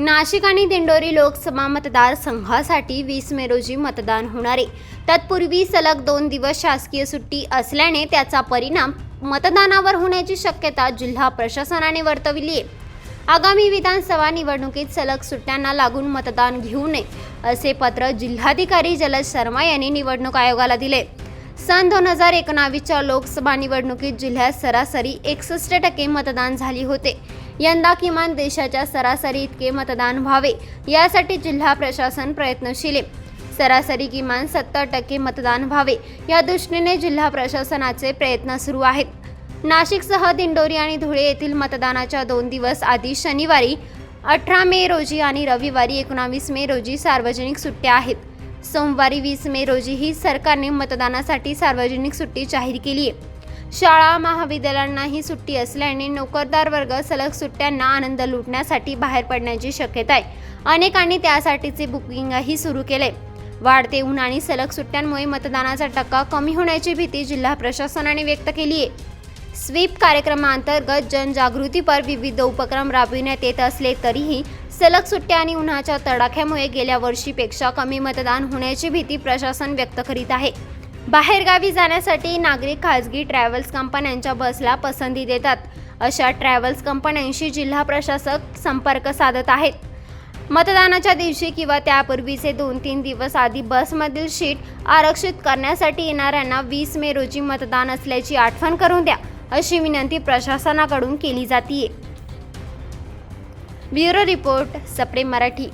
नाशिक आणि दिंडोरी लोकसभा मतदारसंघासाठी वीस मे रोजी मतदान होणार आहे. तत्पूर्वी सलग दोन दिवस शासकीय सुट्टी असल्याने त्याचा परिणाम मतदानावर होण्याची शक्यता जिल्हा प्रशासनाने वर्तविली आहे. आगामी विधानसभा निवडणुकीत सलग सुट्ट्यांना लागून मतदान घेऊ नये असे पत्र जिल्हाधिकारी जलज शर्मा यांनी निवडणूक आयोगाला दिले. सन दोन हजार एकोणावीसच्या लोकसभा निवडणुकीत जिल्ह्यात सरासरी एकसष्ट टक्के मतदान झाले होते. यंदा किमान देशाच्या सरासरी इतके मतदान व्हावे यासाठी जिल्हा प्रशासन प्रयत्नशील आहे. सरासरी किमान सत्तर टक्के मतदान व्हावे या दृष्टीने जिल्हा प्रशासनाचे प्रयत्न सुरू आहेत. नाशिकसह दिंडोरी आणि धुळे येथील मतदानाच्या दोन दिवस आधी शनिवारी अठरा मे रोजी आणि रविवारी एकोणावीस मे रोजी सार्वजनिक सुट्ट्या आहेत. सोमवारी वीस मे रोजीही सरकारने मतदानासाठी सार्वजनिक सुट्टी जाहीर केली आहे. शाळा महाविद्यालयांनाही सुट्टी असल्याने नोकरदार वर्ग सलग सुट्ट्यांना आनंद लुटण्यासाठी बाहेर पडण्याची शक्यता आहे. अनेकांनी त्यासाठीचे बुकिंगही सुरू केले. वाढते ऊन आणि सलग सुट्ट्यांमुळे मतदानाचा टक्का कमी होण्याची भीती जिल्हा प्रशासनाने व्यक्त केली आहे. स्वीप कार्यक्रमांतर्गत जनजागृतीपर विविध उपक्रम राबविण्यात येत असले तरीही सलग सुट्ट्या आणि उन्हाच्या तडाख्यामुळे गेल्या वर्षीपेक्षा कमी मतदान होण्याची भीती प्रशासन व्यक्त करीत आहे. बाहेरगावी जाण्यासाठी नागरिक खाजगी ट्रॅव्हल्स कंपन्यांच्या बसला पसंती देतात. अशा ट्रॅव्हल्स कंपन्यांशी जिल्हा प्रशासक संपर्क साधत आहेत. मतदानाच्या दिवशी किंवा त्यापूर्वीचे दोन तीन दिवस आधी बसमधील सीट आरक्षित करण्यासाठी येणाऱ्यांना वीस मे रोजी मतदान असल्याची आठवण करून द्या अशी विनंती प्रशासनाकडून केली जाते ब्युरो रिपोर्ट सप्रे मराठी.